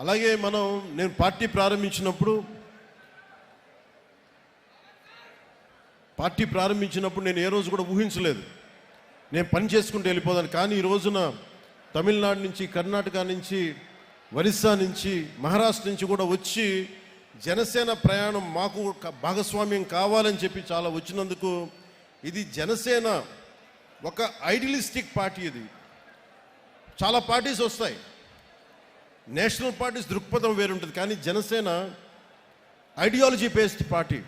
అలాగే మనం నేను పార్టీ ప్రారంభించినప్పుడు పార్టీ ప్రారంభించినప్పుడు నేను ఏ రోజు కూడా ఊహించలేదు. నేను పని చేసుకుంటూ వెళ్ళిపోదాను. కానీ ఈ రోజున తమిళనాడు నుంచి కర్ణాటక నుంచి ఒరిస్సా నుంచి మహారాష్ట్ర నుంచి కూడా వచ్చి జనసేన ప్రయాణం మాకు భాగస్వామ్యం కావాలని చెప్పి చాలా వచ్చినందుకు ఇది జనసేన ఒక ఐడియలిస్టిక్ పార్టీ ఇది. చాలా పార్టీస్ వస్తాయి. నేషనల్ పార్టీస్ దృక్పథం వేరుంటుంది కానీ జనసేన ఐడియాలజీ బేస్డ్ పార్టీ.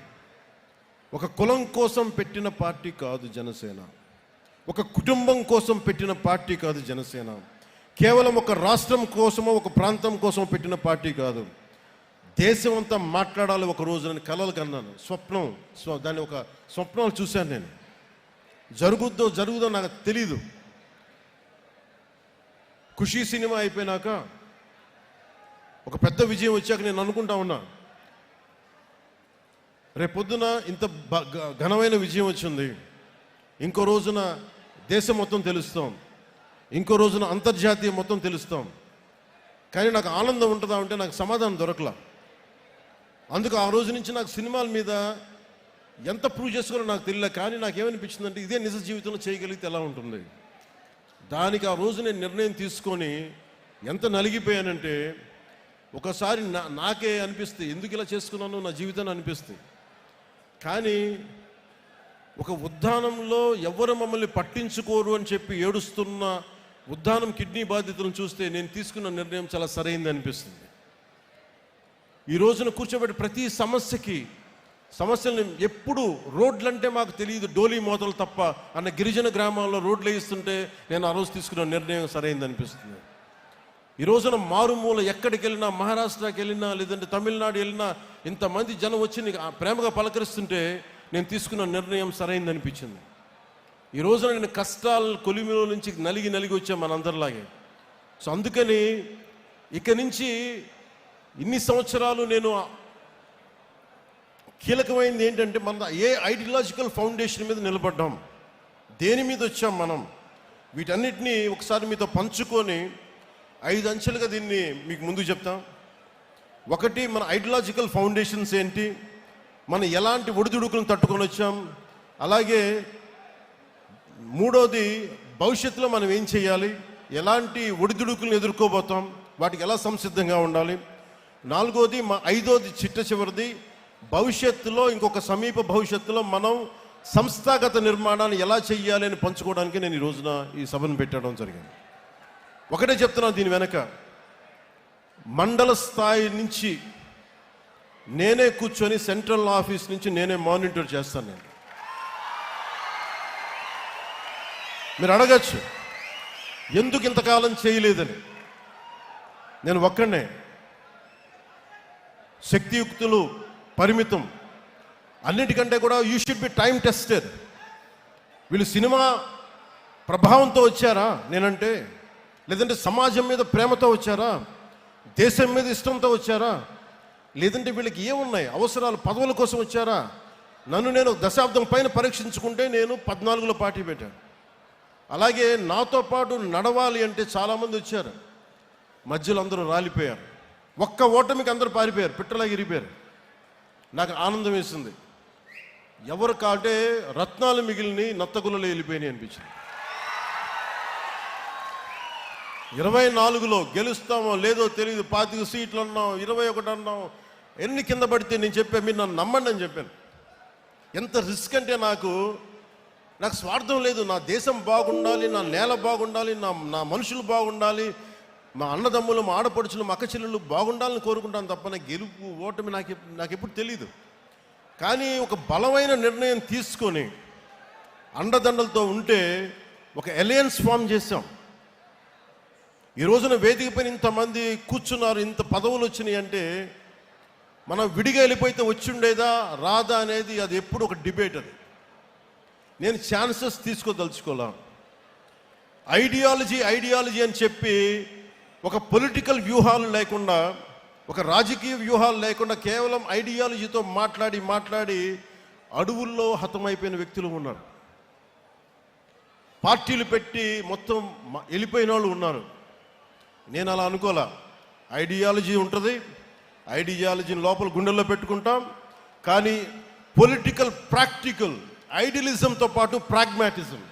ఒక కులం కోసం పెట్టిన పార్టీ కాదు జనసేన. ఒక కుటుంబం కోసం పెట్టిన పార్టీ కాదు జనసేన. కేవలం ఒక రాష్ట్రం కోసమో ఒక ప్రాంతం కోసమో పెట్టిన పార్టీ కాదు. దేశం అంతా మాట్లాడాలి ఒక రోజు నేను కలలు కన్నాను. స్వప్నం స్వ దాన్ని ఒక స్వప్నాలు చూశాను నేను. జరుగుద్దో జరుగుదో నాకు తెలీదు. ఖుషీ సినిమా అయిపోయినాక ఒక పెద్ద విజయం వచ్చాక నేను అనుకుంటా ఉన్నా. రేపొద్దున ఇంత ఘనమైన విజయం వచ్చింది. ఇంకో రోజున దేశం మొత్తం తెలుస్తాం. ఇంకో రోజున అంతర్జాతీయ మొత్తం తెలుస్తాం. కానీ నాకు ఆనందం ఉంటుందా అంటే నాకు సమాధానం దొరకలా. అందుకు ఆ రోజు నుంచి నాకు సినిమాల మీద ఎంత ప్రూవ్ చేసుకోవాలో నాకు తెలియలే కానీ నాకు ఏమనిపించిందంటే ఇదే నిజ జీవితంలో చేయగలిగితే ఎలా ఉంటుంది? దానికి ఆ రోజు నేను నిర్ణయం తీసుకొని ఎంత నలిగిపోయానంటే ఒకసారి నా నాకే అనిపిస్తుంది ఎందుకు ఇలా చేసుకున్నాను నా జీవితాన్ని అనిపిస్తుంది. కానీ ఒక ఉద్దానంలో ఎవరు మమ్మల్ని పట్టించుకోరు అని చెప్పి ఏడుస్తున్న ఉద్దానం కిడ్నీ బాధితులను చూస్తే నేను తీసుకున్న నిర్ణయం చాలా సరైంది అనిపిస్తుంది. ఈ రోజున కూర్చోబెట్టి ప్రతి సమస్యకి సమస్యలను ఎప్పుడు రోడ్లంటే మాకు తెలియదు డోలీ మోతలు తప్ప అన్న గిరిజన గ్రామాల్లో రోడ్లు వేయిస్తుంటే నేను ఆ రోజు తీసుకున్న నిర్ణయం సరైంది అనిపిస్తుంది. ఈ రోజున మారుమూల ఎక్కడికి వెళ్ళినా మహారాష్ట్రకి వెళ్ళినా లేదంటే తమిళనాడు వెళ్ళినా ఇంతమంది జనం వచ్చి నీకు ప్రేమగా పలకరిస్తుంటే నేను తీసుకున్న నిర్ణయం సరైంది అనిపించింది ఈ రోజున నేను కష్టాల కొలిమిలో నుంచి నలిగి నలిగి వచ్చా మనందరిలాగే. సో అందుకని ఇక నుంచి ఇన్ని సంవత్సరాలు నేను కీలకమైనది ఏంటంటే మన ఏ ఐడియాలజికల్ ఫౌండేషన్ మీద నిలబడ్డాం. దేని మీద వచ్చాం మనం? వీటన్నిటినీ ఒకసారి మీతో పంచుకొని ఐదు అంచెలుగా దీన్ని మీకు ముందు చెప్తాం. ఒకటి మన ఐడియలాజికల్ ఫౌండేషన్స్ ఏంటి? మనం ఎలాంటి ఒడిదుడుకులను తట్టుకొని వచ్చాం? అలాగే మూడోది భవిష్యత్తులో మనం ఏం చేయాలి? ఎలాంటి ఒడిదుడుకులను ఎదుర్కోబోతాం? వాటికి ఎలా సంసిద్ధంగా ఉండాలి? నాలుగోది మా ఐదోది చిట్ట చివరిది భవిష్యత్తులో ఇంకొక సమీప భవిష్యత్తులో మనం సంస్థాగత నిర్మాణాన్ని ఎలా చేయాలి అని పంచుకోవడానికి నేను ఈ రోజున ఈ సభను పెట్టడం జరిగింది. ఒకటే చెప్తున్నాను దీని వెనక. మండల స్థాయి నుంచి నేనే కూర్చొని సెంట్రల్ ఆఫీస్ నుంచి నేనే మానిటర్ చేస్తాను నేను. మీరు అడగచ్చు ఎందుకు ఇంతకాలం చేయలేదని. నేను ఒక్కడనే. శక్తియుక్తులు పరిమితం అన్నిటికంటే కూడా you should be time tested వీళ్ళు సినిమా ప్రభావంతో వచ్చారా? నేనంటే లేదంటే సమాజం మీద ప్రేమతో వచ్చారా? దేశం మీద ఇష్టంతో వచ్చారా? లేదంటే వీళ్ళకి ఏమున్నాయి? అవసరాలు పదవుల కోసం వచ్చారా? నన్ను నేను దశాబ్దం పైన పరీక్షించుకుంటే నేను పద్నాలుగులో పార్టీ పెట్టాను. అలాగే నాతో పాటు నడవాలి అంటే చాలామంది వచ్చారు. మధ్యలో అందరూ రాలిపోయారు. ఒక్క ఓటమికి అందరూ పారిపోయారు. పిట్టలాగా ఇరిపోయారు నాకు ఆనందం వేసింది. ఎవరు కాటే రత్నాలు మిగిలిని నత్తగులలో వెళ్ళిపోయినాయి అనిపించింది. ఇరవై నాలుగులో గెలుస్తామో లేదో తెలియదు పాతిక సీట్లు అన్నాం ఇరవై ఒకటి అన్నాం ఎన్ని కింద పడితే నేను చెప్పాను మీరు నన్ను నమ్మండి అని చెప్పాను. ఎంత రిస్క్ అంటే నాకు నాకు స్వార్థం లేదు. నా దేశం బాగుండాలి నా నేల బాగుండాలి నా నా మనుషులు బాగుండాలి మా అన్నదమ్ములు మా ఆడపడుచులు మా అక్క బాగుండాలని కోరుకుంటాను తప్ప గెలుపు ఓటమి నాకు నాకు ఎప్పుడు తెలియదు కానీ ఒక బలమైన నిర్ణయం తీసుకొని అండదండలతో ఉంటే ఒక అలయన్స్ ఫామ్ చేసాం ఈ రోజున వేదిక పైన ఇంతమంది కూర్చున్నారు ఇంత పదవులు వచ్చినాయి అంటే మనం విడిగా వెళ్ళిపోయితే వచ్చిండేదా రాదా అనేది అది ఎప్పుడు ఒక డిబేట్ అది. నేను ఛాన్సెస్ తీసుకోదలుచుకోలే. ఐడియాలజీ ఐడియాలజీ అని చెప్పి ఒక పొలిటికల్ వ్యూహాలు లేకుండా ఒక రాజకీయ వ్యూహాలు లేకుండా కేవలం ఐడియాలజీతో మాట్లాడి మాట్లాడి అడవుల్లో హతమైపోయిన వ్యక్తులు ఉన్నారు. పార్టీలు పెట్టి మొత్తం వెళ్ళిపోయిన వాళ్ళు ఉన్నారు. నేను అలా అనుకోలే. ఐడియాలజీ ఉంటుంది. ఐడియాలజీని లోపల గుండెల్లో పెట్టుకుంటాం. కానీ పొలిటికల్ ప్రాక్టికల్ ఐడియలిజంతో పాటు ప్రాగ్మాటిజం.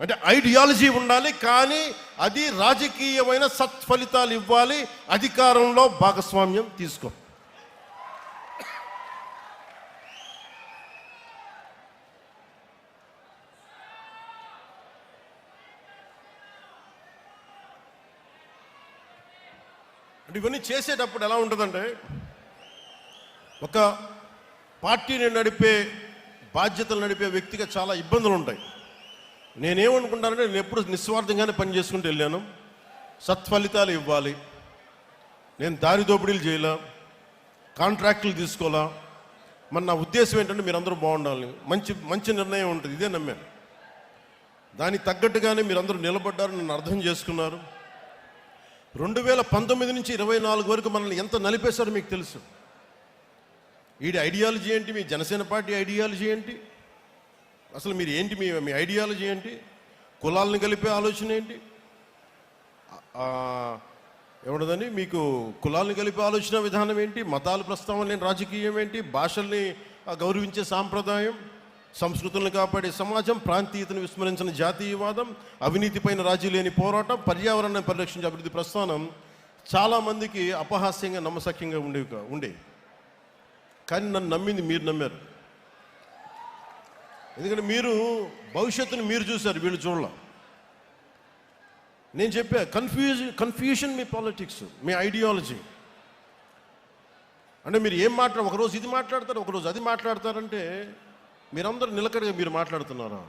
అంటే ఐడియాలజీ ఉండాలి కానీ అది రాజకీయమైన సత్ఫలితాలు ఇవ్వాలి అధికారంలో భాగస్వామ్యం తీసుకో. అంటే ఇవన్నీ చేసేటప్పుడు ఎలా ఉంటుందంటే ఒక పార్టీని నడిపే బాధ్యతలు నడిపే వ్యక్తిగా చాలా ఇబ్బందులు ఉంటాయి. నేనేమనుకుంటానంటే నేను ఎప్పుడు నిస్వార్థంగానే పని చేసుకుంటూ వెళ్ళాను. సత్ఫలితాలు ఇవ్వాలి. నేను దారి దోపిడీలు చేయలా. కాంట్రాక్టులు తీసుకోవాలా మరి నా ఉద్దేశం ఏంటంటే మీరందరూ బాగుండాలి మంచి మంచి నిర్ణయం ఉంటుంది. ఇదే నమ్మాను. దానికి తగ్గట్టుగానే మీరందరూ నిలబడ్డారు నన్ను అర్థం చేసుకున్నారు. రెండు వేల పంతొమ్మిది నుంచి ఇరవై నాలుగు వరకు మనల్ని ఎంత నలిపేశారో మీకు తెలుసు. వీడి ఐడియాలజీ ఏంటి? మీ జనసేన పార్టీ ఐడియాలజీ ఏంటి? అసలు మీరు ఏంటి? మీ మీ ఐడియాలజీ ఏంటి? కులాలను కలిపే ఆలోచన ఏంటి? ఆ, ఏమన్నదని మీకు కులాలను కలిపే ఆలోచన విధానం ఏంటి? మతాలు ప్రస్తావన లేని రాజకీయం ఏంటి? భాషల్ని గౌరవించే సాంప్రదాయం? సంస్కృతులను కాపాడే సమాజం ప్రాంతీయతను విస్మరించిన జాతీయవాదం అవినీతిపైన రాజీ లేని పోరాటం పర్యావరణాన్ని పరిరక్షించే అభివృద్ధి ప్రస్థానం చాలామందికి అపహాస్యంగా నమ్మసక్యంగా ఉండేవి ఉండేవి కానీ నన్ను నమ్మింది మీరు నమ్మారు. ఎందుకంటే మీరు భవిష్యత్తును మీరు చూశారు వీళ్ళు చూడాల. నేను చెప్పా కన్ఫ్యూజ్ కన్ఫ్యూషన్ మీ పాలిటిక్స్ మీ ఐడియాలజీ అంటే మీరు ఏం మాట్లాడ ఒకరోజు ఇది మాట్లాడతారు ఒకరోజు అది మాట్లాడతారంటే మీరందరూ నిలకడగా మీరు మాట్లాడుతున్నారా?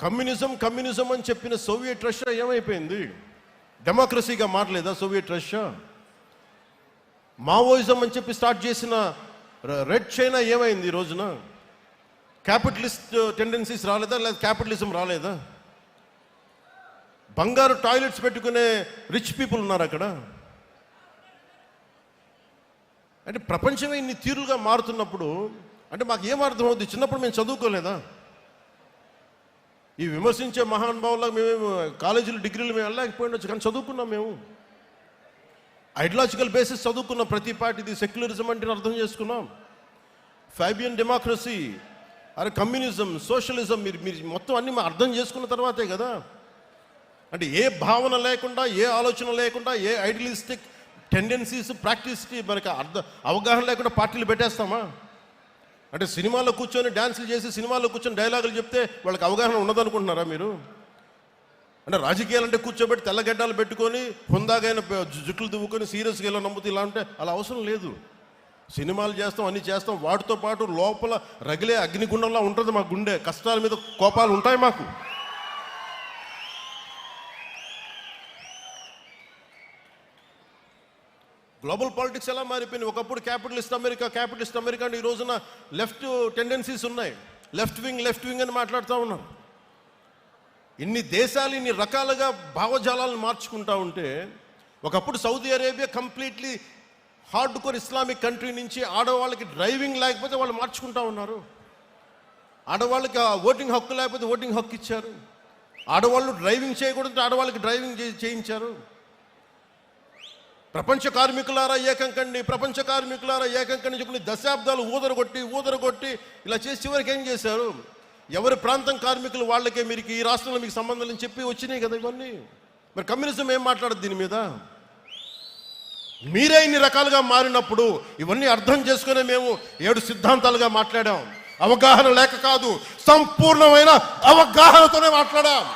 కమ్యూనిజం కమ్యూనిజం అని చెప్పిన సోవియట్ రష్యా ఏమైపోయింది? డెమోక్రసీగా మారలేదా సోవియట్ రష్యా? మావోయిజం అని చెప్పి స్టార్ట్ చేసిన రెడ్ చైనా ఏమైంది ఈ రోజున? క్యాపిటలిస్ట్ టెండెన్సీస్ రాలేదా? లేదా క్యాపిటలిజం రాలేదా? బంగారు టాయిలెట్స్ పెట్టుకునే రిచ్ పీపుల్ ఉన్నారు అక్కడ? అంటే ప్రపంచమే ఇన్ని తీరులుగా మారుతున్నప్పుడు అంటే మాకు ఏం అర్థమవుద్ది? చిన్నప్పుడు మేము చదువుకోలేదా? ఈ విమర్శించే మహానుభావులకు మేము కాలేజీలు డిగ్రీలు మేము వెళ్ళలేకపోయిండొచ్చు కానీ చదువుకున్నాం మేము. ఐడియాలజికల్ బేసిస్ చదువుకున్న ప్రతి పార్టీది సెక్యులరిజం అంటే అర్థం చేసుకున్నాం. ఫ్యాబియన్ డెమోక్రసీ అరే కమ్యూనిజం సోషలిజం మీరు మీరు మొత్తం అన్ని అర్థం చేసుకున్న తర్వాతే కదా. అంటే ఏ భావన లేకుండా ఏ ఆలోచన లేకుండా ఏ ఐడియలిస్టిక్ టెండెన్సీస్ ప్రాక్టీస్కి మనకి అర్థం అవగాహన లేకుండా పార్టీలు పెట్టేస్తామా? అంటే సినిమాలో కూర్చొని డ్యాన్సులు చేసి సినిమాలో కూర్చొని డైలాగులు చెప్తే వాళ్ళకి అవగాహన ఉండదనుకుంటున్నారా మీరు? అంటే రాజకీయాలు అంటే కూర్చోబెట్టి తెల్లగడ్డలు పెట్టుకొని హుందాగైన జుట్లు దువ్వుకొని సీరియస్గా ఇలా నమ్ముతూ ఇలా ఉంటే అలా అవసరం లేదు. సినిమాలు చేస్తాం అన్ని చేస్తాం వాటితో పాటు లోపల రగిలే అగ్నిగుండంలా ఉంటుంది మా గుండె. కష్టాల మీద కోపాలు ఉంటాయి మాకు. గ్లోబల్ పాలిటిక్స్ ఎలా మారిపోయింది? ఒకప్పుడు క్యాపిటలిస్ట్ అమెరికా క్యాపిటలిస్ట్ అమెరికా అంటే ఈ రోజున లెఫ్ట్ టెండెన్సీస్ ఉన్నాయి. లెఫ్ట్ వింగ్ లెఫ్ట్ వింగ్ అని మాట్లాడుతూ ఉన్నారు ఇన్ని దేశాలు ఇన్ని రకాలుగా భావజాలాలను మార్చుకుంటా ఉంటే ఒకప్పుడు Saudi Arabia completely hard core Islamic country నుంచి ఆడవాళ్ళకి డ్రైవింగ్ లేకపోతే వాళ్ళు మార్చుకుంటా ఉన్నారు. ఆడవాళ్ళకి ఓటింగ్ హక్కు లేకపోతే ఓటింగ్ హక్కు ఇచ్చారు. ఆడవాళ్ళు డ్రైవింగ్ చేయకూడదు ఆడవాళ్ళకి డ్రైవింగ్ చేయించారు. ప్రపంచ కార్మికులారా ఏకం కండి ప్రపంచ కార్మికులారా ఏకం కండి ఊదర దశాబ్దాలు ఊదరగొట్టి ఊదరగొట్టి ఇలా చేసి చివరికి ఏం చేశారు? ఎవరి ప్రాంతం కార్మికులు వాళ్ళకే మీరు ఈ రాష్ట్రంలో మీకు సంబంధం అని చెప్పి వచ్చినాయి కదా ఇవన్నీ. మరి కమ్యూనిజం ఏం మాట్లాడదు దీని మీద? మీరే ఇన్ని రకాలుగా మారినప్పుడు ఇవన్నీ అర్థం చేసుకునే మేము ఏడు సిద్ధాంతాలుగా మాట్లాడాం. అవగాహన లేక కాదు సంపూర్ణమైన అవగాహనతోనే మాట్లాడాం.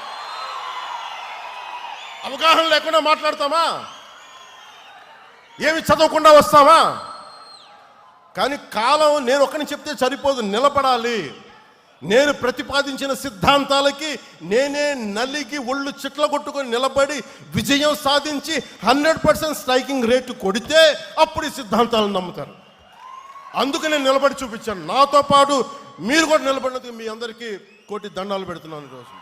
అవగాహన లేకుండా మాట్లాడతామా? ఏమి చదవకుండా వస్తావా? కానీ కాలం నేను ఒక్కని చెప్తే సరిపోదు నిలబడాలి. నేను ప్రతిపాదించిన సిద్ధాంతాలకి నేనే నలిగి ఒళ్ళు చిట్ల కొట్టుకొని నిలబడి విజయం సాధించి హండ్రెడ్ పర్సెంట్ స్ట్రైకింగ్ రేటు కొడితే అప్పుడు ఈ సిద్ధాంతాలను నమ్ముతారు. అందుకు నేను నిలబడి చూపించాను. నాతో పాటు మీరు కూడా నిలబడినందుకు మీ అందరికీ కోటి దండాలు పెడుతున్నాను ఈరోజు.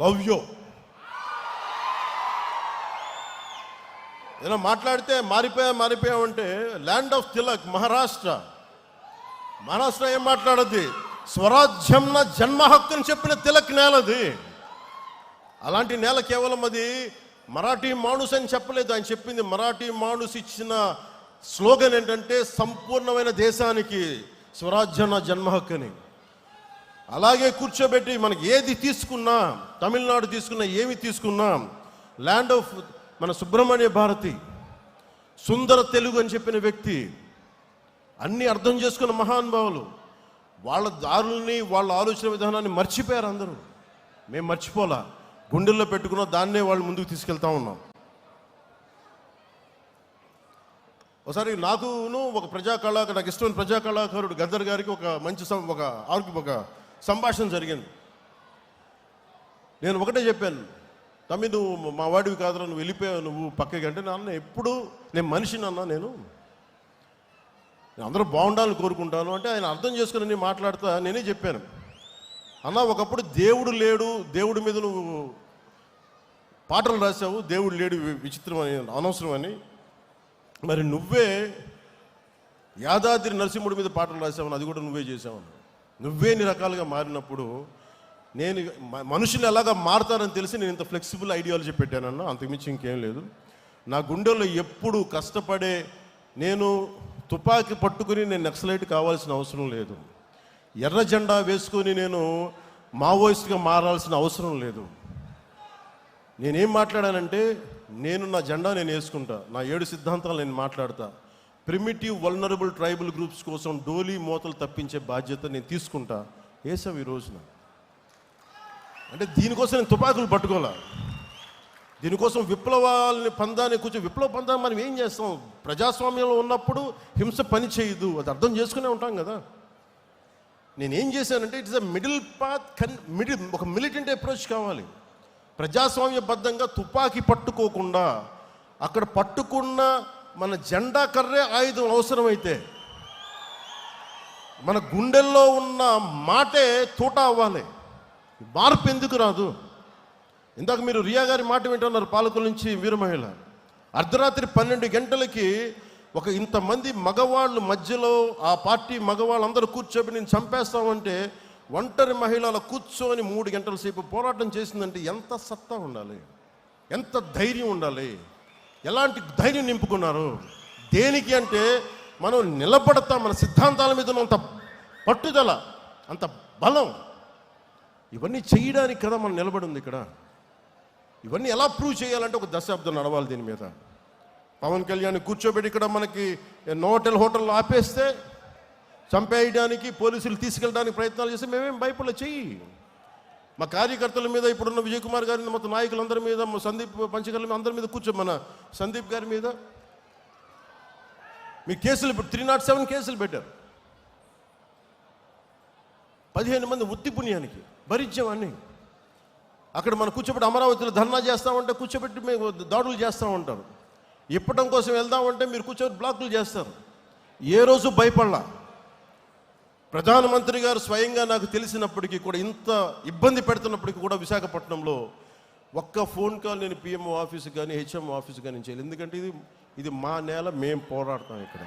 Love you. ఏదైనా మాట్లాడితే మారిపోయా మారిపోయామంటే ల్యాండ్ ఆఫ్ తిలక్ మహారాష్ట్ర. మహారాష్ట్ర ఏం మాట్లాడద్ది? స్వరాజ్యం నా జన్మ హక్కు అని చెప్పిన తిలక్ నేలది. అలాంటి నేల కేవలం అది మరాఠీ మాణుస్ అని చెప్పలేదు. ఆయన చెప్పింది మరాఠీ మాణుస్ ఇచ్చిన స్లోగన్ ఏంటంటే సంపూర్ణమైన దేశానికి స్వరాజ్యం నా జన్మ హక్కు అని అలాగే కూర్చోబెట్టి మనకి ఏది తీసుకున్నా తమిళనాడు తీసుకున్నా ఏమి తీసుకున్నా? ల్యాండ్ ఆఫ్ మన సుబ్రహ్మణ్య భారతి సుందర తెలుగు అని చెప్పిన వ్యక్తి. అన్నీ అర్థం చేసుకున్న మహానుభావులు వాళ్ళ దారుల్ని వాళ్ళ ఆలోచన విధానాన్ని మర్చిపోయారు అందరూ. మేము మర్చిపోలా. గుండెల్లో పెట్టుకున్న దాన్నే వాళ్ళు ముందుకు తీసుకెళ్తా ఉన్నాం. ఒకసారి నాకును ఒక ప్రజా కళాకారు నాకు ఇష్టమైన ప్రజా కళాకారుడు గద్దర్ గారికి ఒక మంచి సం- ఒక ఆర్గ్యూ ఒక సంభాషణ జరిగింది. నేను ఒకటే చెప్పాను. తమ్మి నువ్వు మా వాడివి కాదురా నువ్వు వెళ్ళిపోయావు నువ్వు పక్కకి. అంటే నాన్న ఎప్పుడు నేను మనిషిని అన్నా నేను నేను అందరూ బాగుండాలని కోరుకుంటాను. అంటే ఆయన అర్థం చేసుకుని నేను మాట్లాడుతా నేనే చెప్పాను. అన్న ఒకప్పుడు దేవుడు లేడు దేవుడి మీద నువ్వు పాటలు రాసావు దేవుడు లేడు విచిత్రం అని అనవసరం అని మరి నువ్వే యాదాద్రి నరసింహుడి మీద పాటలు రాసావు అది కూడా నువ్వే చేసావు నువ్వే నీ రకాలుగా మారినప్పుడు నేను మ- మనుషులు ఎలాగా మారుతారని తెలిసి నేను ఇంత ఫ్లెక్సిబుల్ ఐడియాలజీ పెట్టానన్న అంతకుమించి ఇంకేం లేదు. నా గుండెల్లో ఎప్పుడు కష్టపడే నేను తుపాకీ పట్టుకుని నేను నక్సలైట్ కావాల్సిన అవసరం లేదు. ఎర్ర జెండా వేసుకొని నేను మావోయిస్ట్గా మారాల్సిన అవసరం లేదు. నేనేం మాట్లాడానంటే నేను నా జెండా నేను వేసుకుంటా నా ఏడు సిద్ధాంతాలు నేను మాట్లాడతా. ప్రిమిటివ్ వల్నరబుల్ ట్రైబల్ గ్రూప్స్ కోసం డోలీ మూతలు తప్పించే బాధ్యత నేను తీసుకుంటా. వేసావు ఈ రోజున అంటే దీనికోసం నేను తుపాకులు పట్టుకోలే దీనికోసం విప్లవాలని పందాన్ని కొంచెం విప్లవ పందాన్ని మనం ఏం చేస్తాం? ప్రజాస్వామ్యంలో ఉన్నప్పుడు హింస పని చేయదు. అది అర్థం చేసుకునే ఉంటాం కదా. నేనేం చేశానంటే ఇట్స్ అ మిడిల్ పాత్ కన్ మిడిల్ ఒక మిలిటెంట్ అప్రోచ్ కావాలి. ప్రజాస్వామ్యబద్ధంగా తుపాకీ పట్టుకోకుండా అక్కడ పట్టుకున్న మన జెండా కర్రే ఆయుధం అవసరమైతే మన గుండెల్లో ఉన్న మాటే తూట అవ్వాలి. మార్పు ఎందుకు రాదు? ఇందాక మీరు రియా గారి మాట వింటున్నారు పాలకుల నుంచి వీర మహిళ. అర్ధరాత్రి పన్నెండు గంటలకి ఒక ఇంతమంది మగవాళ్ళు మధ్యలో ఆ పార్టీ మగవాళ్ళందరూ కూర్చోబెట్టి నేను చంపేస్తామంటే ఒంటరి మహిళల కూర్చొని మూడు గంటల సేపు పోరాటం చేసిందంటే ఎంత సత్తా ఉండాలి? ఎంత ధైర్యం ఉండాలి? ఎలాంటి ధైర్యం నింపుకున్నారు? దేనికి అంటే మనం నిలబడతాం మన సిద్ధాంతాల మీద ఉన్నంత పట్టుదల అంత బలం. ఇవన్నీ చేయడానికి కదా మనం నిలబడి ఉంది ఇక్కడ. ఇవన్నీ ఎలా ప్రూవ్ చేయాలంటే ఒక దశాబ్దం నడవాలి దీని మీద. పవన్ కళ్యాణ్ కూర్చోబెట్టి ఇక్కడ మనకి నోటెల్ హోటల్లో ఆపేస్తే చంపేయడానికి పోలీసులు తీసుకెళ్ళడానికి ప్రయత్నాలు చేస్తే మేమేం భయపడలే చెయ్యి. మా కార్యకర్తల మీద ఇప్పుడున్న విజయ్ కుమార్ గారి మొత్తం నాయకులందరి మీద మా సందీప్ పంచకర్ల మీద అందరి మీద కూర్చో మన సందీప్ గారి మీద. మీ కేసులు త్రీ నాట్ సెవెన్ కేసులు పెట్టారు. పదిహేను మంది ఉత్తి పుణ్యానికి. భరించామని అక్కడ మనం కూర్చోబెట్టి అమరావతిలో ధర్నా చేస్తామంటే కూర్చోబెట్టి మేము దాడులు చేస్తూ ఉంటారు ఇప్పటం కోసం వెళ్దామంటే మీరు కూర్చోబెట్టి బ్లాకులు చేస్తారు. ఏ రోజు భయపడలా. ప్రధానమంత్రి గారు స్వయంగా నాకు తెలిసినప్పటికీ కూడా ఇంత ఇబ్బంది పెడుతున్నప్పటికీ కూడా విశాఖపట్నంలో ఒక్క ఫోన్ కాల్ నేను పిఎంఓ ఆఫీస్ కానీ హెచ్ఎం ఆఫీస్ కానీ చేయాలి. ఎందుకంటే ఇది ఇది మా నేల మేము పోరాడతాం ఇక్కడ.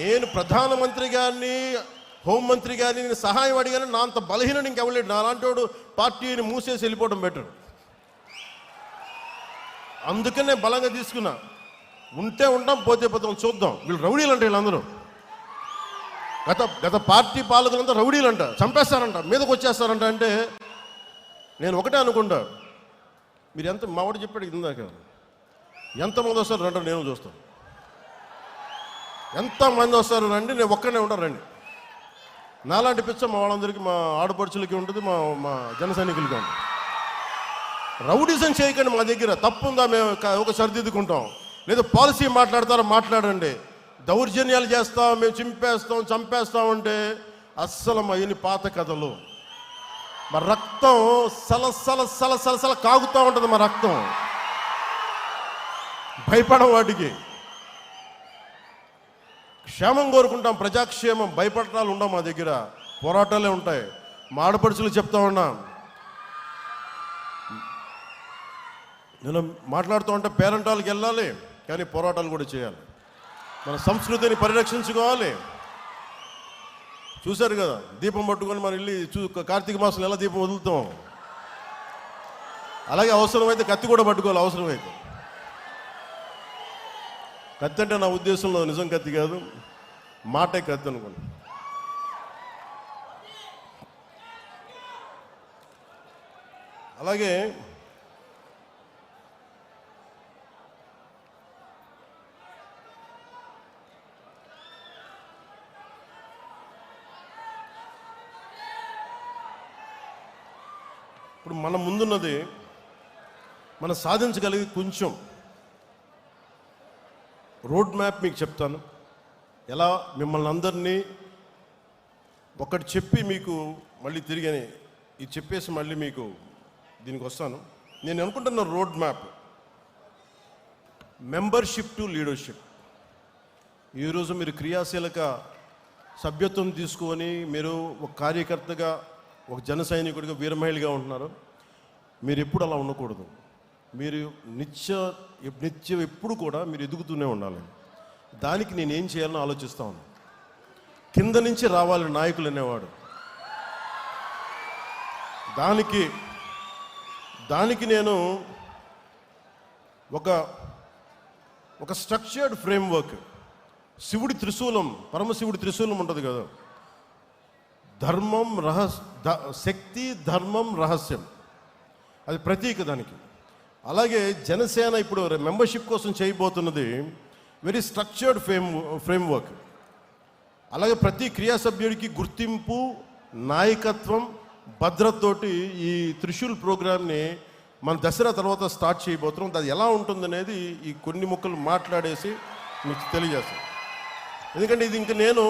నేను ప్రధానమంత్రి గారిని హోంమంత్రి గారిని నేను సహాయం అడిగాను నా అంత బలహీనం ఇంకెవలేడు నాలాంటి వాడు పార్టీని మూసేసి వెళ్ళిపోవడం బెటర్. అందుకనే బలంగా తీసుకున్నా. ఉంటే ఉంటాం పోతే పోతాం చూద్దాం. వీళ్ళు రౌడీలు అంటే వీళ్ళందరూ. గత గత పార్టీ పాలకులంతా రౌడీలు అంట చంపేస్తారంట మీదకి వచ్చేస్తారంట అంటే నేను ఒకటే అనుకుంటా. మీరు ఎంత మావాడు చెప్పాడు ఇందాక. ఎంతమంది వస్తారు రండి నేను చూస్తాను. ఎంతమంది వస్తారు రండి నేను ఒక్కనే ఉంటాను రండి. నాలాంటి పిచ్చ మా వాళ్ళందరికీ మా ఆడపడుచులకి ఉంటుంది మా మా జన సైనికులకి ఉంటుంది. రౌడిజం చేయకండి మా దగ్గర తప్పుందా మేము ఒక సరిదిద్దుకుంటాం. లేదా పాలసీ మాట్లాడతారా మాట్లాడండి. దౌర్జన్యాలు చేస్తాం మేము చింపేస్తాం చంపేస్తాం అంటే అస్సలు మా ఇన్ని పాత కథలు. మా రక్తం సల సల సల సల సల కాగుతూ ఉంటుంది మా రక్తం. భయపడం వాటికి క్షేమం కోరుకుంటాం ప్రజాక్షేమం భయపడటాలు ఉండవు మా దగ్గర. పోరాటాలే ఉంటాయి. మా ఆడపడుచులు చెప్తా ఉన్నాం. నేను మాట్లాడుతూ ఉంటే పేరెంట్ వాళ్ళకి వెళ్ళాలి కానీ పోరాటాలు కూడా చేయాలి. మన సంస్కృతిని పరిరక్షించుకోవాలి. చూశారు కదా దీపం పట్టుకొని మనం వెళ్ళి చూ కార్తీక మాసంలో ఎలా దీపం వదులుతాం? అలాగే అవసరమైతే కత్తి కూడా పట్టుకోవాలి అవసరమైతే. కత్తి అంటే నా ఉద్దేశంలో నిజం కత్తి కాదు. మాటే కత్తి అనుకోండి. అలాగే ఇప్పుడు మన ముందున్నది మనం సాధించగలిగి కొంచెం రోడ్ మ్యాప్ మీకు చెప్తాను. ఎలా మిమ్మల్ని అందరినీ ఒకటి చెప్పి మీకు మళ్ళీ తిరిగి ఇది చెప్పేసి మళ్ళీ మీకు దీనికి వస్తాను. నేను అనుకుంటున్న road map membership to leadership. ఈరోజు మీరు క్రియాశీలక సభ్యత్వం తీసుకొని మీరు ఒక కార్యకర్తగా ఒక జన సైనికుడిగా వీరమహిళగా ఉంటున్నారు. మీరు ఎప్పుడు అలా ఉండకూడదు. మీరు నిత్య నిత్యం ఎప్పుడు కూడా మీరు ఎదుగుతూనే ఉండాలి. దానికి నేను ఏం చేయాలని ఆలోచిస్తా ఉన్నాను కింద నుంచి రావాలి నాయకులు అనేవాడు. దానికి దానికి నేను ఒక ఒక స్ట్రక్చర్డ్ ఫ్రేమ్వర్క్ శివుడి త్రిశూలం పరమశివుడి త్రిశూలం ఉంటుంది కదా. ధర్మం రహస్ శక్తి ధర్మం రహస్యం. అది ప్రతీక దానికి. అలాగే జనసేన ఇప్పుడు మెంబర్షిప్ కోసం చేయబోతున్నది వెరీ స్ట్రక్చర్డ్ ఫ్రేమ్ ఫ్రేమ్వర్క్ అలాగే ప్రతి క్రియా సభ్యుడికి గుర్తింపు నాయకత్వం భద్రతతోటి ఈ త్రిశూల్ ప్రోగ్రామ్ని మన దసరా తర్వాత స్టార్ట్ చేయబోతున్నాం. అది ఎలా ఉంటుందనేది ఈ కొన్ని ముక్కలు మాట్లాడేసి మీకు తెలియజేస్తాను ఎందుకంటే ఇది ఇంక నేను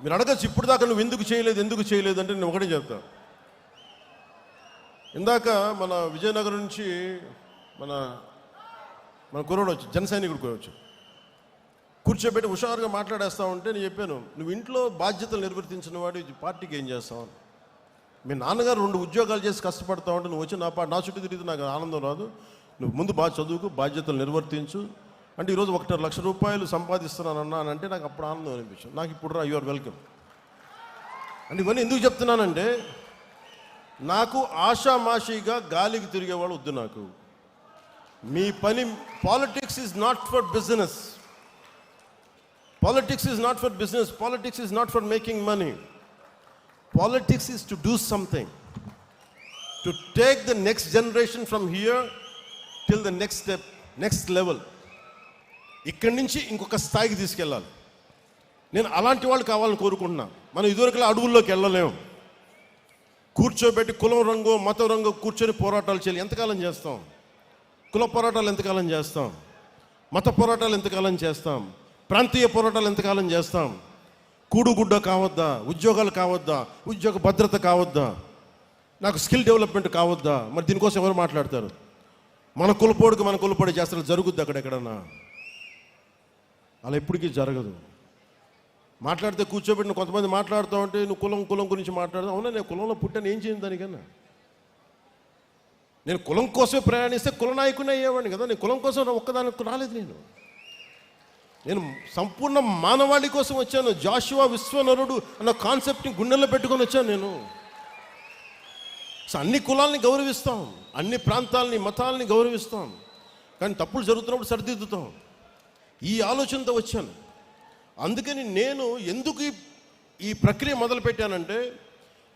మీరు అడగచ్చు ఇప్పుడు దాకా నువ్వు ఎందుకు చేయలేదు ఎందుకు చేయలేదు అంటే నేను ఒకటే చెప్తాను. ఇందాక మన విజయనగరం నుంచి మన మన కుర్రోడు వచ్చి జన సైనికుడు వచ్చి కూర్చోబెట్టి హుషారుగా మాట్లాడేస్తా ఉంటే నేను చెప్పాను నువ్వు ఇంట్లో బాధ్యతలు నిర్వర్తించిన వాడు పార్టీకి ఏం చేస్తావు? మీ నాన్నగారు రెండు ఉద్యోగాలు చేసి కష్టపడతా ఉంటే నువ్వు వచ్చి నా పా నా చుట్టూ తిరిగితే నాకు ఆనందం రాదు. నువ్వు ముందు బాగా చదువుకు బాధ్యతలు నిర్వర్తించు. అంటే ఈరోజు ఒకటి లక్ష రూపాయలు సంపాదిస్తున్నాను అంటే నాకు అప్పుడు ఆనందం అనిపించింది. నాకు ఇప్పుడు రా యు ఆర్ వెల్కమ్ అంటే ఇవన్నీ ఎందుకు చెప్తున్నానంటే నాకు ఆషామాషిగా గాలికి తిరిగేవాడు వద్దు నాకు. మీ పని politics is not for business politics is not for business politics is not for making money politics is to do something to take the next generation from here till the next step next level ఇక్కడి నుంచి ఇంకొక స్థాయికి తీసుకెళ్ళాలి. నేను అలాంటి వాళ్ళు కావాలని కోరుకుంటున్నాను మనం ఇదివరకు అడవుల్లోకి వెళ్ళలేము. కూర్చోబెట్టి కులం రంగు మత రంగు కూర్చొని పోరాటాలు చేయాలి. ఎంతకాలం చేస్తాం? కుల పోరాటాలు ఎంతకాలం చేస్తాం? మత పోరాటాలు ఎంతకాలం చేస్తాం? ప్రాంతీయ పోరాటాలు ఎంతకాలం చేస్తాం? కూడుగుడ్డ కావద్దా? ఉద్యోగాలు కావద్దా? ఉద్యోగ భద్రత కావద్దా? నాకు స్కిల్ డెవలప్మెంట్ కావద్దా? మరి దీనికోసం ఎవరు మాట్లాడతారు? మన కులపోడికి మన కులపోడి చేస్తారు జరుగుద్ది అక్కడెక్కడన్నా? అలా ఎప్పటికీ జరగదు. మాట్లాడితే కూర్చోబెట్టిన కొంతమంది మాట్లాడుతూ ఉంటే నువ్వు కులం కులం గురించి మాట్లాడదు. అవునా? నేను కులంలో పుట్టాను ఏం చేయను దానికన్నా? నేను కులం కోసమే ప్రయాణిస్తే కుల నాయకుని అయ్యేవాడిని కదా. నేను కులం కోసం ఒక్కదానికి రాలేదు నేను. నేను సంపూర్ణ మానవాళి కోసం వచ్చాను. జాషువా విశ్వనరుడు అన్న కాన్సెప్ట్ని గుండెల్లో పెట్టుకొని వచ్చాను నేను. సో అన్ని కులాల్ని గౌరవిస్తాం. అన్ని ప్రాంతాలని మతాలని గౌరవిస్తాం. కానీ తప్పులు జరుగుతున్నప్పుడు సరిదిద్దుతాం. ఈ ఆలోచనతో వచ్చాను. అందుకని నేను ఎందుకు ఈ- ప్రక్రియ మొదలుపెట్టానంటే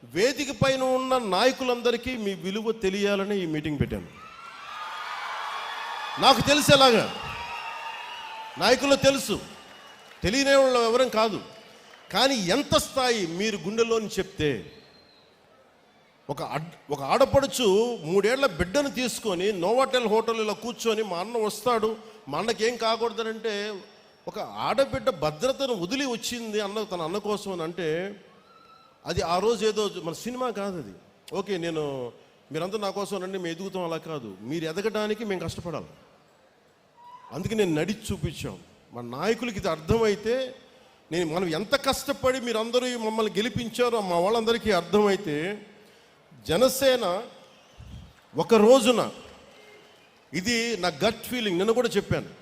వేదిక పైన ఉన్న నాయకులందరికీ మీ విలువ తెలియాలని ఈ మీటింగ్ పెట్టాను. నాకు తెలిసేలాగా. నాయకులు తెలుసు. తెలియని వాళ్ళు ఎవరం కాదు. కానీ ఎంత స్థాయి మీరు గుండెలోని చెప్తే ఒక అడ్ ఒక ఆడపడుచు మూడేళ్ళ బిడ్డను తీసుకొని నోవాటెల్ హోటల్ ఇలా కూర్చొని మా అన్న వస్తాడు మా అన్నకి ఏం కాకూడదనంటే ఒక ఆడబిడ్డ భద్రతను వదిలి వచ్చింది అన్న తన అన్న కోసం అని అంటే అది ఆ రోజు ఏదో మన సినిమా కాదు అది. ఓకే నేను మీరంతా నా కోసం రండి మేము ఎదుగుతాం అలా కాదు. మీరు ఎదగడానికి మేము కష్టపడాలి. అందుకే నేను నడిచి చూపించాం. మన నాయకులకి ఇది అర్థమైతే నేను మనం ఎంత కష్టపడి మీరందరూ మమ్మల్ని గెలిపించారో మా వాళ్ళందరికీ అర్థమైతే జనసేన ఒక రోజున ఇది నా గట్ ఫీలింగ్ నేను కూడా చెప్పాను.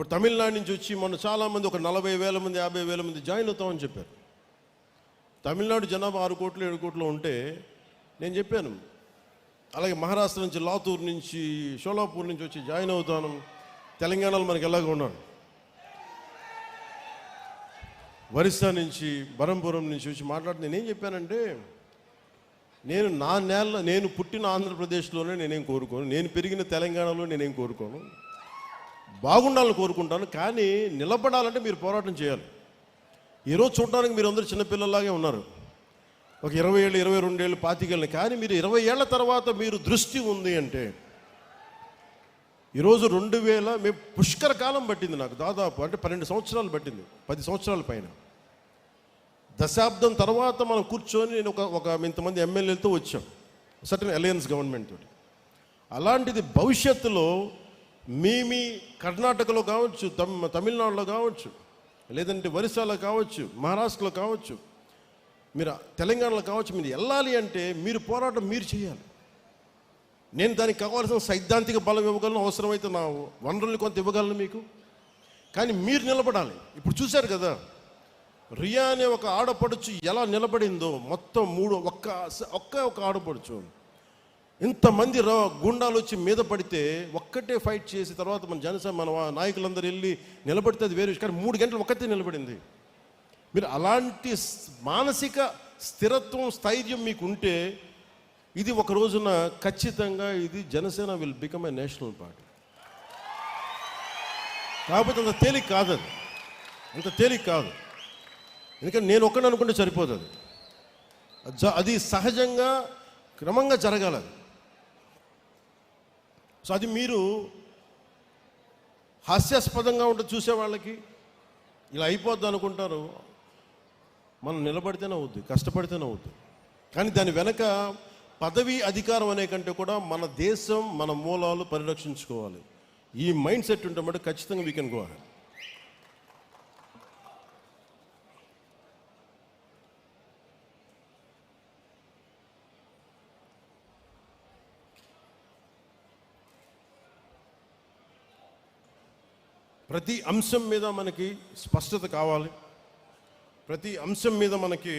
ఇప్పుడు తమిళనాడు నుంచి వచ్చి మొన్న చాలామంది ఒక నలభై వేల మంది యాభై వేల మంది జాయిన్ అవుతామని చెప్పారు. తమిళనాడు జనాభా ఆరు కోట్లు ఏడు కోట్లు ఉంటే నేను చెప్పాను. అలాగే మహారాష్ట్ర నుంచి లాతూర్ నుంచి షోలాపూర్ నుంచి వచ్చి జాయిన్ అవుతాను. తెలంగాణలో మనకి ఎలాగ ఉన్నాను? ఒరిస్సా నుంచి బరంపురం నుంచి వచ్చి మాట్లాడి నేనేం చెప్పానంటే నేను నా నేల నేను పుట్టిన ఆంధ్రప్రదేశ్లోనే నేనేం కోరుకోను. నేను పెరిగిన తెలంగాణలో నేనేం కోరుకోను. బాగుండాలని కోరుకుంటాను కానీ నిలబడాలంటే మీరు పోరాటం చేయాలి. ఈరోజు చూడడానికి మీరు అందరూ చిన్నపిల్లలాగే ఉన్నారు. ఒక ఇరవై ఏళ్ళు ఇరవై రెండు ఏళ్ళు పాతికేళ్ళు కానీ మీరు ఇరవై ఏళ్ళ తర్వాత మీరు దృష్టి ఉంది అంటే ఈరోజు రెండు వేల మేము పుష్కర కాలం పట్టింది నాకు దాదాపు అంటే పన్నెండు సంవత్సరాలు పట్టింది పది సంవత్సరాల పైన. దశాబ్దం తర్వాత మనం కూర్చొని నేను ఒక ఒక ఇంతమంది ఎమ్మెల్యేలతో వచ్చాం సర్టన్ అలయన్స్ గవర్నమెంట్ తోటి. అలాంటిది భవిష్యత్తులో మీ మీ కర్ణాటకలో కావచ్చు తమ్ తమిళనాడులో కావచ్చు లేదంటే ఒరిస్సాలో కావచ్చు మహారాష్ట్రలో కావచ్చు మీరు తెలంగాణలో కావచ్చు మీరు వెళ్ళాలి అంటే మీరు పోరాటం మీరు చేయాలి. నేను దానికి కావాల్సిన సైద్ధాంతిక బలం ఇవ్వగలను అవసరమైతే నా వనరుల్ని కొంత ఇవ్వగలను మీకు. కానీ మీరు నిలబడాలి. ఇప్పుడు చూశారు కదా రియా అనే ఒక ఆడపడుచు ఎలా నిలబడిందో మొత్తం మూడు ఒక్క ఒక్క ఒక ఆడపడుచు. ఇంతమంది ర గుండాలు వచ్చి మీద పడితే ఒక్కటే ఫైట్ చేసి తర్వాత మన జనసేన మన నాయకులందరూ వెళ్ళి నిలబడితే అది వేరే కానీ మూడు గంటలు ఒక్కతే నిలబడింది. మీరు అలాంటి మానసిక స్థిరత్వం స్థైర్యం మీకు ఉంటే ఇది ఒక రోజున ఖచ్చితంగా ఇది Janasena will become a national party. కాకపోతే అంత తేలిక కాదు అది అంత తేలిక కాదు. ఎందుకంటే నేను ఒక్కడిని అనుకుంటే అది అది సహజంగా క్రమంగా జరగాలి అది సో అది మీరు హాస్యాస్పదంగా ఉంటుంది చూసే వాళ్ళకి ఇలా అయిపోద్ది అనుకుంటారు. మనం నిలబడితేనే అవుద్ది కష్టపడితేనే అవుద్ది కానీ దాని వెనక పదవి అధికారం అనే కంటే కూడా మన దేశం మన మూలాలు పరిరక్షించుకోవాలి. ఈ మైండ్ సెట్ ఉంటే మటు ఖచ్చితంగా వీ కెన్ గో అహెడ్ ప్రతి అంశం మీద మనకి స్పష్టత కావాలి. ప్రతి అంశం మీద మనకి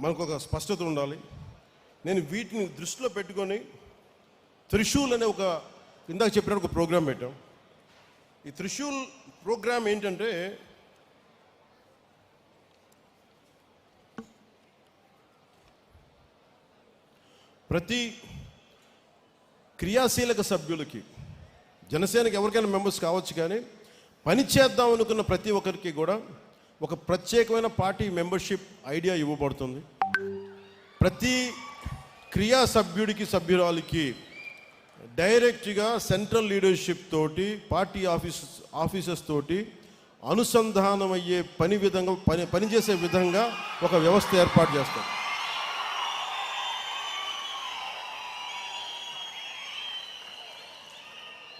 మనకు ఒక స్పష్టత ఉండాలి. నేను వీటిని దృష్టిలో పెట్టుకొని త్రిశూల్ అనే ఒక ఇందాక చెప్పినట్టు ఒక ప్రోగ్రాం పెట్టాం. ఈ త్రిశూల్ ప్రోగ్రాం ఏంటంటే ప్రతి క్రియాశీలక సభ్యులకి జనసేనకి ఎవరికైనా మెంబర్స్ కావచ్చు కానీ పని చేద్దాం అనుకున్న ప్రతి ఒక్కరికి కూడా ఒక ప్రత్యేకమైన పార్టీ మెంబర్షిప్ ఐడియా ఇవ్వబడుతుంది. ప్రతి క్రియా సభ్యుడికి సభ్యురాలికి డైరెక్ట్గా సెంట్రల్ లీడర్షిప్ తోటి పార్టీ ఆఫీస్ ఆఫీసర్స్ తోటి అనుసంధానం అయ్యే పని విధంగా పని పనిచేసే విధంగా ఒక వ్యవస్థ ఏర్పాటు చేస్తారు.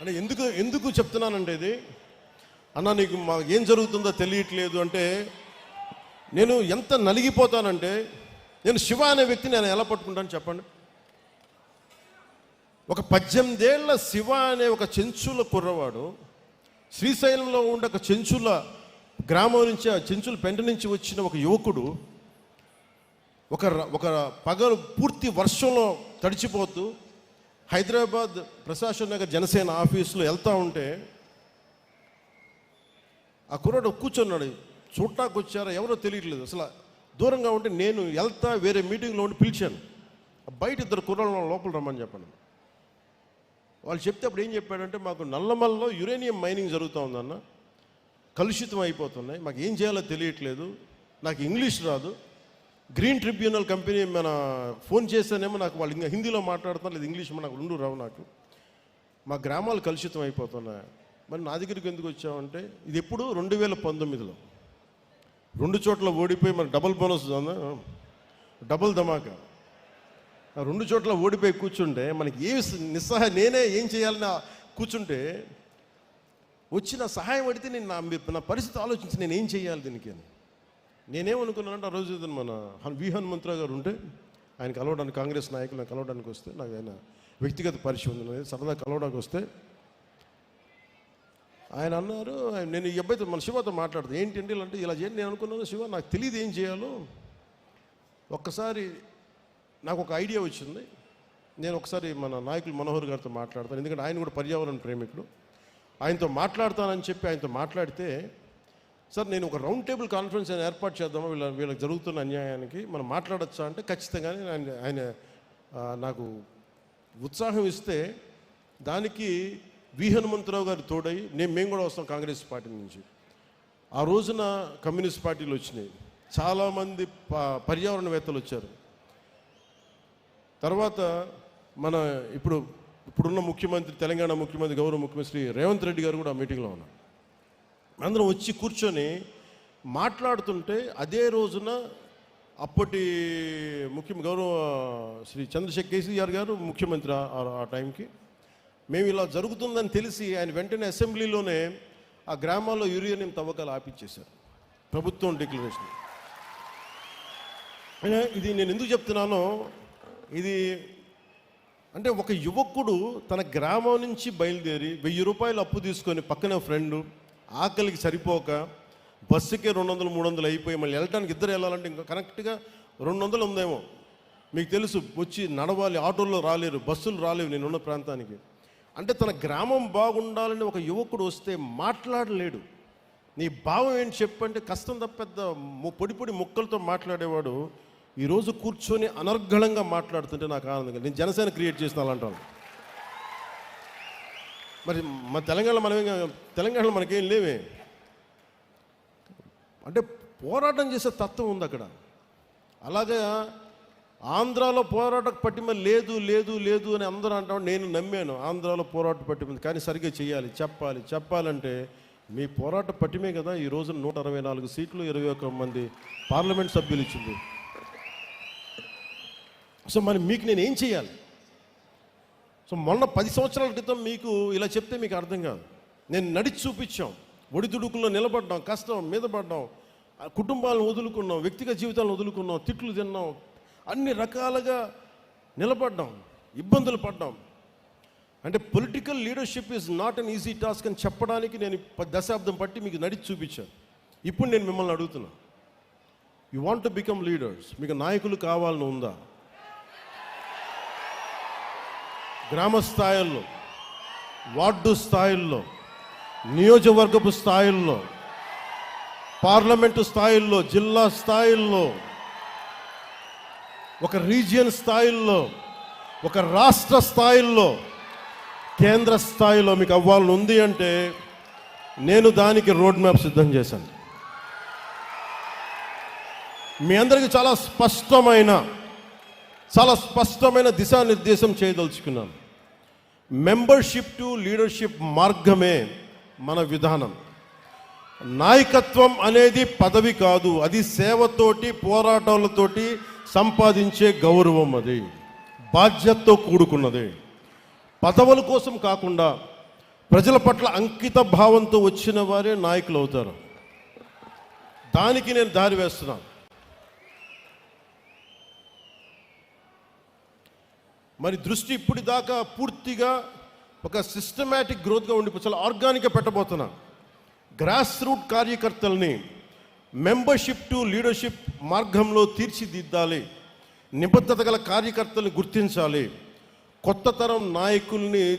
అంటే ఎందుకు ఎందుకు చెప్తున్నానంటే ఇది? అన్న నీకు మా ఏం జరుగుతుందో తెలియట్లేదు అంటే నేను ఎంత నలిగిపోతానంటే నేను శివ అనే వ్యక్తిని నేను ఎలా పట్టుకుంటాను చెప్పండి. ఒక పద్దెనిమిదేళ్ళ శివ అనే ఒక చెంచుల కుర్రవాడు శ్రీశైలంలో ఉండే ఒక చెంచుల గ్రామం నుంచి ఆ చెంచుల పెంట నుంచి వచ్చిన ఒక యువకుడు ఒక ఒక పగలు పూర్తి వర్షంలో తడిచిపోతూ హైదరాబాద్ ప్రశాసన్ నగర్ జనసేన ఆఫీసులో వెళ్తా ఉంటే ఆ కుర్రాడు కూర్చున్నాడు. చూడటానికి వచ్చారా ఎవరో తెలియట్లేదు. అసలు దూరంగా ఉంటే నేను వెళ్తా వేరే మీటింగ్లో ఉండి పిలిచాను. బయట ఇద్దరు కుర్రాళ్ళు లోపల రమ్మని చెప్పండి వాళ్ళు చెప్తే అప్పుడు ఏం చెప్పాడంటే మాకు నల్లమల్లో యురేనియం మైనింగ్ జరుగుతూ ఉందన్న. కలుషితం అయిపోతున్నాయి. మాకు ఏం చేయాలో తెలియట్లేదు. నాకు ఇంగ్లీష్ రాదు. గ్రీన్ ట్రిబ్యూనల్ కంపెనీ మన ఫోన్ చేస్తేనేమో నాకు వాళ్ళు ఇంకా హిందీలో మాట్లాడుతున్నారు లేదు ఇంగ్లీష్ నాకు రెండు రావు నాకు. మా గ్రామాలు కలుషితం అయిపోతున్నాయి. మరి నా దగ్గరికి ఎందుకు వచ్చావంటే ఇది ఎప్పుడు రెండు వేల పంతొమ్మిదిలో. రెండు చోట్ల ఓడిపోయి మరి డబుల్ బోనస్ డబుల్ ధమాకా. ఆ రెండు చోట్ల ఓడిపోయి కూర్చుంటే మనకి ఏ నిస్సహాయ నేనే ఏం చేయాలని కూర్చుంటే వచ్చిన సహాయం అడిగితే నేను నా నా పరిస్థితి ఆలోచించి నేను ఏం చేయాలి దీనికి అని. నేనేమనుకున్నానంటే ఆ రోజు మన వి హనుమంతరావు గారు ఉంటే ఆయన కలవడానికి కాంగ్రెస్ నాయకులను కలవడానికి వస్తే నాకు ఆయన వ్యక్తిగత పరిచయం ఉంది సరదా కలవడానికి వస్తే ఆయన అన్నారు నేను ఈ అబ్బాయితో మన శివతో మాట్లాడుతాను ఏంటి ఇలా అంటే ఇలా చేయండి నేను అనుకున్నాను శివ నాకు తెలియదు ఏం చేయాలో ఒక్కసారి నాకు ఒక ఐడియా వచ్చింది నేను ఒకసారి మన నాయకులు మనోహర్ గారితో మాట్లాడతాను ఎందుకంటే ఆయన కూడా పర్యావరణ ప్రేమికుడు ఆయనతో మాట్లాడతానని చెప్పి ఆయనతో మాట్లాడితే సార్ నేను ఒక రౌండ్ టేబుల్ కాన్ఫరెన్స్ అని ఏర్పాటు చేద్దామా? వీళ్ళ వీళ్ళకి జరుగుతున్న అన్యాయానికి మనం మాట్లాడచ్చా అంటే ఖచ్చితంగానే ఆయన ఆయన నాకు ఉత్సాహం ఇస్తే దానికి వి. హనుమంతరావు గారు తోడై నేను మేము కూడా వస్తాం కాంగ్రెస్ పార్టీ నుంచి. ఆ రోజున కమ్యూనిస్ట్ పార్టీలు వచ్చినాయి. చాలామంది ప- పర్యావరణవేత్తలు వచ్చారు. తర్వాత మన ఇప్పుడు ఇప్పుడున్న ముఖ్యమంత్రి తెలంగాణ ముఖ్యమంత్రి గౌరవ ముఖ్యమంత్రి రేవంత్ రెడ్డి గారు కూడా ఆ మీటింగ్లో ఉన్నారు. అందరం వచ్చి కూర్చొని మాట్లాడుతుంటే అదే రోజున అప్పటి ముఖ్య గౌరవ శ్రీ చంద్రశేఖర్ కేసీఆర్ గారు ముఖ్యమంత్రి ఆ- టైంకి మేము ఇలా జరుగుతుందని తెలిసి ఆయన వెంటనే అసెంబ్లీలోనే ఆ గ్రామాల్లో యురేనియం తవ్వకాలు ఆపిచ్చేశారు ప్రభుత్వం డిక్లరేషన్. ఇది నేను ఎందుకు చెప్తున్నానో ఇది అంటే ఒక యువకుడు తన గ్రామం నుంచి బయలుదేరి వెయ్యి రూపాయలు అప్పు తీసుకొని పక్కనే ఫ్రెండు ఆకలికి సరిపోక బస్సుకే రెండు వందలు మూడు వందలు అయిపోయి మళ్ళీ వెళ్ళడానికి ఇద్దరు వెళ్ళాలంటే ఇంకా కరెక్ట్గా రెండు వందలు ఉందేమో. మీకు తెలుసు వచ్చి నడవాలి ఆటోల్లో రాలేరు బస్సులు రాలేవు నేనున్న ప్రాంతానికి. అంటే తన గ్రామం బాగుండాలని ఒక యువకుడు వస్తే మాట్లాడలేడు. నీ భావం ఏంటి చెప్పంటే కష్టం తప్ప పెద్ద ము- పొడి పొడి ముక్కలతో మాట్లాడేవాడు ఈరోజు కూర్చొని అనర్గళంగా మాట్లాడుతుంటే నాకు ఆనందంగా నేను జనసేన క్రియేట్ చేసిన అలాంటాను మరి మన తెలంగాణ మనమే తెలంగాణలో మనకేం లేవే. అంటే పోరాటం చేసే తత్వం ఉంది అక్కడ. అలాగే ఆంధ్రాలో పోరాట పట్టిమ లేదు లేదు లేదు అని అందరూ అంటాం. నేను నమ్మాను ఆంధ్రాలో పోరాట పట్టిమంది కానీ సరిగ్గా చేయాలి. చెప్పాలి. చెప్పాలంటే మీ పోరాట పట్టిమే కదా ఈ రోజు నూట అరవై నాలుగు సీట్లు ఇరవై ఒక్క మంది పార్లమెంట్ సభ్యులు ఇచ్చింది. సో మరి మీకు నేను ఏం చేయాలి? సో మొన్న పది సంవత్సరాల క్రితం మీకు ఇలా చెప్తే మీకు అర్థం కాదు. నేను నడిచి చూపించాం. ఒడిదుడుకుల్లో నిలబడ్డాం కష్టం మీద పడ్డాం కుటుంబాలను వదులుకున్నాం వ్యక్తిగత జీవితాలను వదులుకున్నాం తిట్లు తిన్నాం అన్ని రకాలుగా నిలబడ్డాం ఇబ్బందులు పడ్డాం. అంటే political leadership is not an easy task అని చెప్పడానికి నేను ప- దశాబ్దం పట్టి మీకు నడిచి చూపించాను. ఇప్పుడు నేను మిమ్మల్ని అడుగుతున్నా. You want to become leaders మీకు నాయకులు కావాలని ఉందా? గ్రామ స్థాయిల్లో వార్డు స్థాయిల్లో నియోజకవర్గపు స్థాయిల్లో పార్లమెంటు స్థాయిల్లో జిల్లా స్థాయిల్లో ఒక రీజియన్ స్థాయిల్లో ఒక రాష్ట్ర స్థాయిల్లో కేంద్ర స్థాయిలో మీకు అవ్వాలని ఉంది అంటే నేను దానికి రోడ్ మ్యాప్ సిద్ధం చేశాను. మీ అందరికీ చాలా స్పష్టమైన చాలా స్పష్టమైన దిశానిర్దేశం చేయదలుచుకున్నాను మెంబర్షిప్ టు లీడర్షిప్ మార్గమే మన విధానం. నాయకత్వం అనేది పదవి కాదు అది సేవతోటి పోరాటాలతోటి సంపాదించే గౌరవం అది. బాధ్యతతో కూడుకున్నది. పదవుల కోసం కాకుండా ప్రజల పట్ల అంకిత భావంతో వచ్చిన వారే నాయకులు అవుతారు దానికి నేను దారి వేస్తున్నాను. మరి దృష్టి ఇప్పుడు దాకా పూర్తిగా ఒక సిస్టమేటిక్ గ్రోత్గా ఉండిపో చాలా ఆర్గానిక్గా పెట్టబోతున్నా. గ్రాస్ రూట్ కార్యకర్తల్ని మెంబర్షిప్ టు లీడర్షిప్ మార్గంలో తీర్చిదిద్దాలి. నిబద్ధత గల కార్యకర్తలు గుర్తించాలి. కొత్త తరం నాయకుల్ని